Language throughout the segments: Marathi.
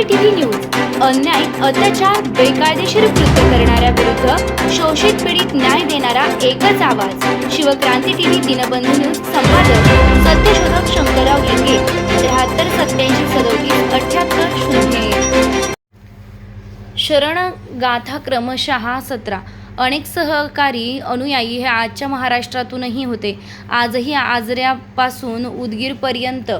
सीसीटीव्ही न्यूज अन्याय अत्याचार बेकायदेशीर कृत्य करणाऱ्या विरुद्ध शोषित पीडित न्याय देणारा एकच आवाज. शिवक्रांती टीव्ही दिनबंधू न्यूज संपादक सत्यशोधक शंकरराव लिंगे त्र्याहत्तर सत्याऐंशी सदोतीस अठ्याहत्तर शून्य शरण गाथा क्रमशः सतरा. अनेक सहकारी अनुयायी हे आजच्या महाराष्ट्रातूनही होते. आजही आजऱ्यापासून उदगीरपर्यंत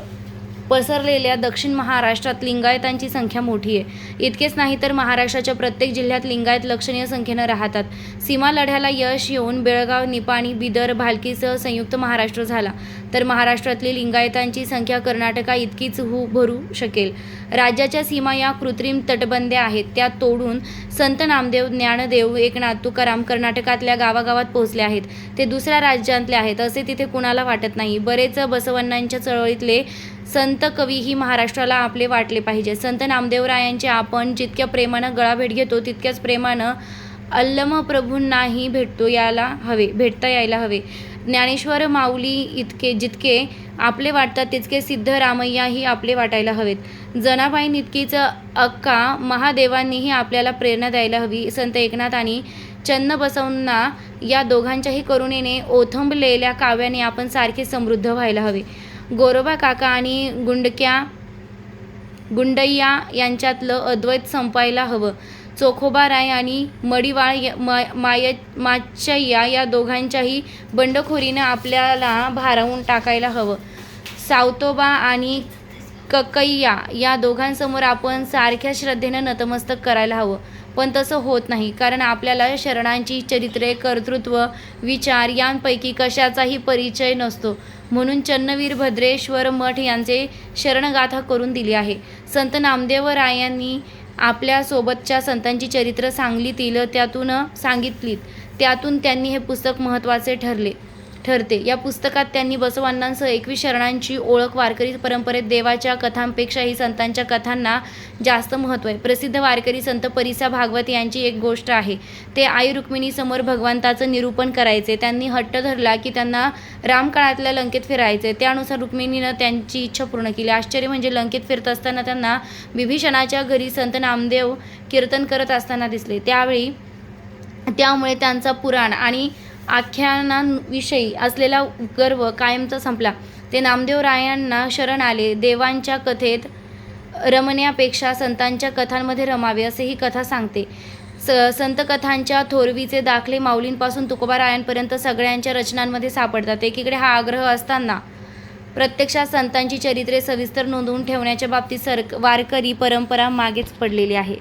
पसरलेल्या दक्षिण महाराष्ट्रात लिंगायतांची संख्या मोठी आहे. इतकेच नाही तर महाराष्ट्राच्या प्रत्येक जिल्ह्यात लिंगायत लक्षणीय संख्येनं राहतात. सीमा लढ्याला यश येऊन बेळगाव निपाणी बिदर भालकीसह संयुक्त महाराष्ट्र झाला. तर महाराष्ट्रातली लिंगायतांची संख्या कर्नाटका इतकीच हू भरू शकेल. राज्याच्या सीमा या कृत्रिम तटबंद्या आहेत. त्या तोडून संत नामदेव ज्ञानदेव एकनाथ तुकाराम कर्नाटकातल्या गावागावात पोहोचले आहेत. ते दुसऱ्या राज्यातले आहेत असे तिथे कुणाला वाटत नाही. बरेच बसवण्णांच्या चळवळीतले संत कवीही महाराष्ट्राला आपले वाटले पाहिजे. संत नामदेवरायांचे आपण जितक्या प्रेमानं गळाभेट घेतो तितक्याच प्रेमानं अल्लम प्रभूंनाही भेटतो यायला हवे भेटता यायला हवे. ज्ञानेश्वर माऊली इतके जितके आपले वाटतात तितके सिद्धरामय्याही आपले वाटायला हवेत. जनाबाई इतकीच अक्का महादेवांनीही आपल्याला प्रेरणा द्यायला हवी. संत एकनाथ आणि चन्न बसवना या दोघांच्याही करुणेने ओथंबलेल्या काव्याने आपण सारखे समृद्ध व्हायला हवे. गोरोबा काका आणि गुंडक्या गुंडय्या यांच्यातलं अद्वैत संपायला हवं. चोखोबा राय आणि मडिवाळ मा- माय माचय्या या दोघांच्याही बंडखोरीनं आपल्याला भारावून टाकायला हवं. सावतोबा आणि कक्कय्या या दोघांसमोर आपण सारख्या श्रद्धेनं नतमस्तक करायला हवं. पण तसं होत नाही कारण आपल्याला शरणांची चरित्रे कर्तृत्व विचार यांपैकी कशाचाही परिचय नसतो. म्हणून चन्नवीर भद्रेश्वर मठ यांचे शरणगाथा करून दिली आहे. संत नामदेवरायांनी आपल्या सोबतच्या संतांची चरित्र सांगलीतील त्यातून सांगितलीत. त्यातून त्यांनी हे पुस्तक महत्त्वाचे ठरले. ठरते. या पुस्तकात त्यांनी बसवांनांसह एकवीस शरणांची ओळख वारकरी परंपरेत देवाच्या कथांपेक्षाही संतांच्या कथांना जास्त महत्त्व आहे. प्रसिद्ध वारकरी संत परिसा भागवत यांची एक गोष्ट आहे. ते आई रुक्मिणीसमोर भगवंताचं निरूपण करायचे. त्यांनी हट्ट धरला की त्यांना रामकाळातल्या लंकेत फिरायचे. त्यानुसार रुक्मिणीनं त्यांची इच्छा पूर्ण केली. आश्चर्य म्हणजे लंकेत फिरत असताना त्यांना विभीषणाच्या घरी संत नामदेव कीर्तन करत असताना दिसले. त्यावेळी त्यामुळे त्यांचा पुराण आणि आख्यानांविषयी असलेला गर्व कायमचा संपला. ते नामदेवरायांना शरण आले. देवांच्या कथेत रमण्यापेक्षा संतांच्या कथांमध्ये रमावे असे ही कथा सांगते. स संत कथांच्या थोरवीचे दाखले माऊलींपासून तुकोबारायांपर्यंत सगळ्यांच्या रचनांमध्ये सापडतात. एकीकडे हा आग्रह असताना प्रत्यक्षात संतांची चरित्रे सविस्तर नोंदवून ठेवण्याच्या बाबतीत सर वारकरी परंपरा मागेच पडलेली आहे.